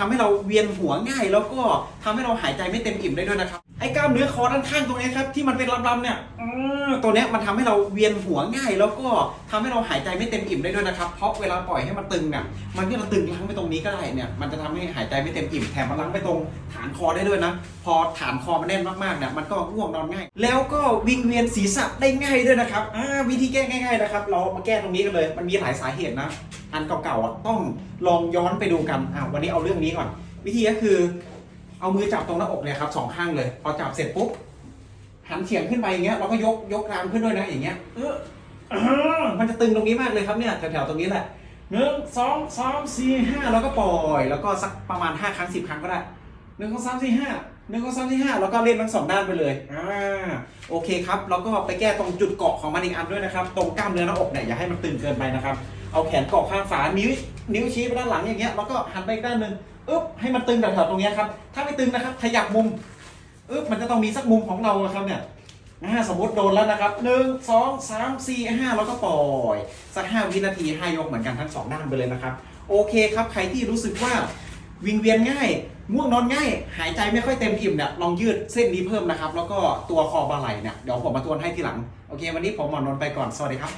ทำให้เราเวียนหัวง่าย แล้วก็ทำให้เราหายใจไม่เต็มอิ่มได้ด้วยนะครับไอ้กล้ามเนื้อคอด้านข้างตรงนี้ครับที่มันเป็นลำๆเนี่ยอืมตัวนี้มันทำให้เราเวียนหัวง่าย แล้วก็ทำให้เราหายใจไม่เต็มอิ่มได้ด้วยนะครับ เพราะเวลาปล่อยให้มันตึงเนี่ยมันก็จะตึงล้งไปตรงนี้ก็ได้เนี่ยมันจะทำให้หายใจไม่เต็มอิ่มแถมมันลังไปตรงานคอได้ด้วยนะ พอฐานคอมันแน่นมากๆเนี่ยมันก็ง่วงนอนง่าย แล้วก็วิงเวียนศีรษะได้ง่ายด้วยนะครับอ่าวิธีแก้ง่ายๆนะครับ เรามาแก้ตรงนี้กันเลย มันมีหลายสาเหตุนะ อันเก่าๆอะต้องลองย้อนไปดูกันอ่าวันนี้เอาเรื่องนี้ก่อน วิธีก็คือ เอามือจับตรงหน้าอกเนี่ยครับสองข้างเลย พอจับเสร็จปุ๊บหันเฉียงขึ้นไปอย่างเงี้ยเราก็ยกยกรามขึ้นด้วยนะอย่างเงี้ยเออมันจะตึงตรงนี้มากเลยครับเนี่ยแถวๆตรงนี้แหละหนึ่งสองสามสี่ห้าแล้วก็ปล่อย แล้วก็สักประมาณห้าครั้งสิบครั้งก็ได้ หนึ่งสองสามสี่ห้าหนึ่งสองสามสี่ห้าแล้วก็เล่นทั้งสองด้านไปเลยอ่าโอเคครับแล้วก็ไปแก้ตรงจุดเกาะของมันอีกอันด้วยนะครับ ตรงกล้ามเนื้อหน้าอกเนี่ยอย่าให้มันตึงเกินไปนะครับ เอาแขนเกาะข้างฝานิ้วนิ้วชี้ไปด้านหลังอย่างเงี้ยแล้วก็หันไปอีกด้านหนึ่งอึ๊บให้มันตึงแถวๆตรงเนี้ยครับถ้าไม่ตึงนะครับขยับมุมอึ๊บมันจะต้องมีสักมุมของเราอะครับเนี่ยอ่าสมมติโดนแล้วนะครับหนึ่งสองสามสี่ห้าแล้วก็ปล่อยสักห้าวินาทีห้ายกเหมือนกันทั้งสองด้านไปเลยนะครับ โอเคครับใครที่รู้สึกว่าวิงเวียนง่าย ง่วงนอนง่าย หายใจไม่ค่อยเต็มอิ่มเนี่ยลองยืดเส้นนี้เพิ่มนะครับ แล้วก็ตัวคอบาไหล่เนี่ยเดี๋ยวผมมาทวนให้ทีหลัง โอเค วันนี้ผมหมอนนท์ไปก่อน สวัสดีครับ